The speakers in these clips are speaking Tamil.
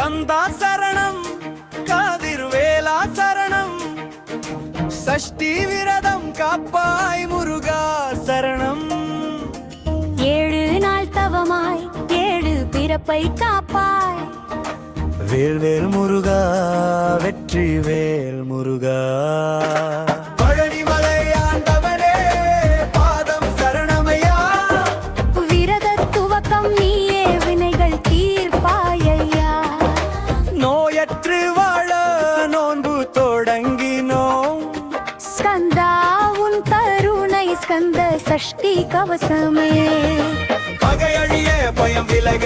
கந்தா சரணம் காதிர்வேலா சரணம். சஷ்டி விரதம் காப்பாய் முருகா சரணம். ஏழு நாள் தவமாய் ஏழு பிறப்பை காப்பாய். வேல்வேல் முருகா வெற்றி வேல் முருகா. ஸ்கந்தா உன் கருணை ஸ்கந்த சஷ்டி கவசமே. பகையழிய பயம் விலக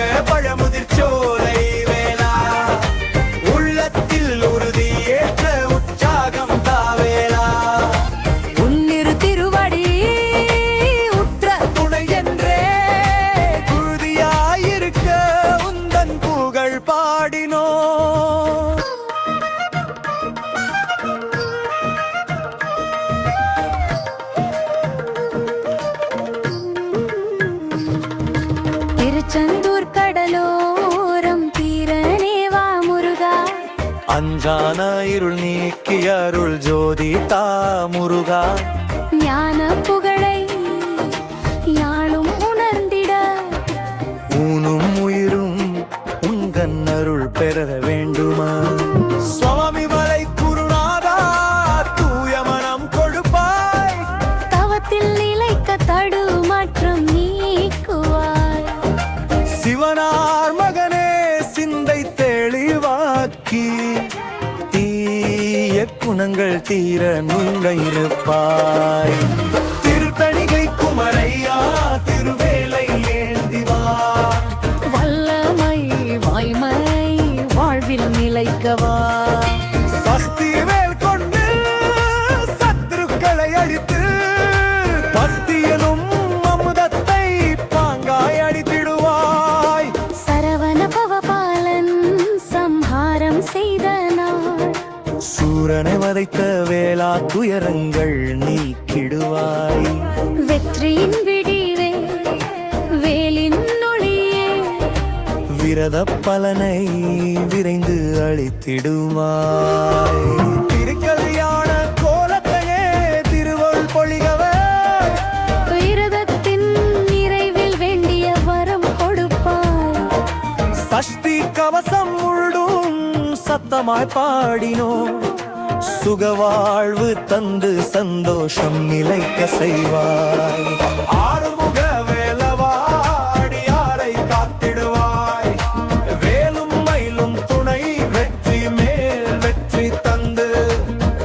அஞ்சான இருள் நீக்கி அருள் ஜோதி தா முருகா. ஞான புகழ் தீய குணங்கள் தீர நுங்க இருப்பாய் திருத்தணிகை குமரையா திருவேலை ஏந்திவா வல்லமை வாய்மை வாழ்வில் நிலைக்கவா. துயரங்கள் நீக்கிடுவாய் வெற்றியின் விடிவே வேலின் ஒளியே. விரத பலனை விரைந்து அளித்திடுவாய். திருக்கல்யாண கோலத்தையே திருவள் பொழிகவே. விரதத்தின் நிறைவில் வேண்டிய வரம் கொடுப்பாய். சஷ்டி கவசம் சத்தமாய் பாடினோம். சுகவாழ்வு தந்து சந்தோஷம் நிலைக்க செய்வாய். ஆறுமுக வேலவாடி யாரை காத்திடுவாய். வேலும் மயிலும் துணை வெற்றி மேல் வெற்றி தந்து.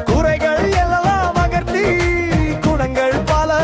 குறைகள் எல்லாம் அகற்றி குணங்கள் பல